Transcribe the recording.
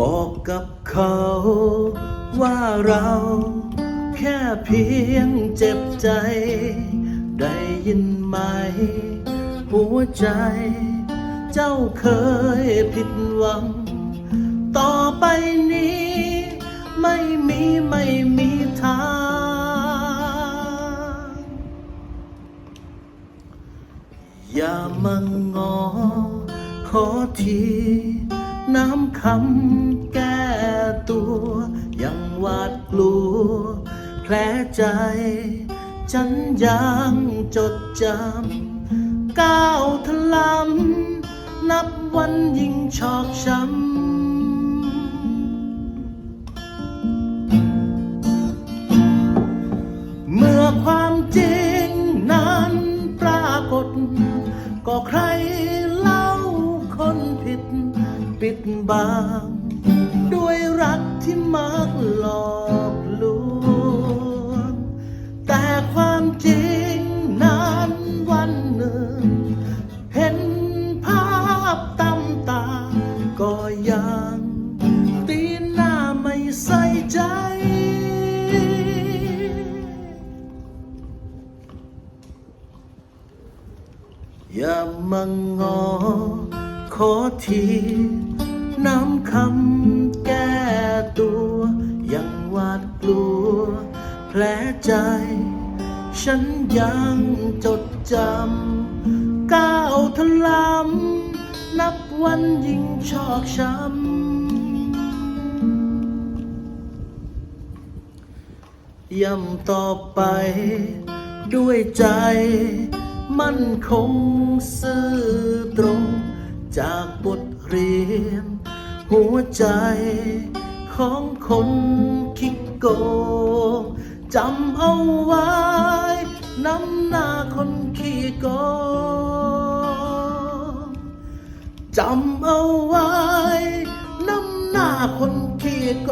บอกกับเขา ว่าเราแค่เพียงเจ็บใจ ได้ยินไหม หัวใจ เจ้าเคยผิดหวัง ต่อไปนี้ ไม่มีไม่มีทาง อย่ามางอขอที น้ำคำแก้ตัว ยังหวาดกลัว แผลใจ ฉันยังจดจำก้าวทะลำนับวันยิ่งชอกช้ำเมื่อความจริงนั้นปรากฏ ก็ใคร ดบังด้วยรักที่มักหลอกลวง แต่ความจริงนั้นวันหนึ่ง เห็นภาพตำตา ก็ยัง ตีหน้าไม่ใส่ใจอย่ามางอขอที น้ำคำแก้ตัว ยังหวาดกลัว แผลใจ ฉันยังจดจำก้าวทะลำนับวันยิ่งชอกช้ำย่ำต่อไปด้วยใจ มั่นคงซื่อตรงจากบท วใจของคนคิดโกงจำเอาไว้น้ำหน้าคนขี้โกงจำเอาไว้น้ำหน้าคนขี้โก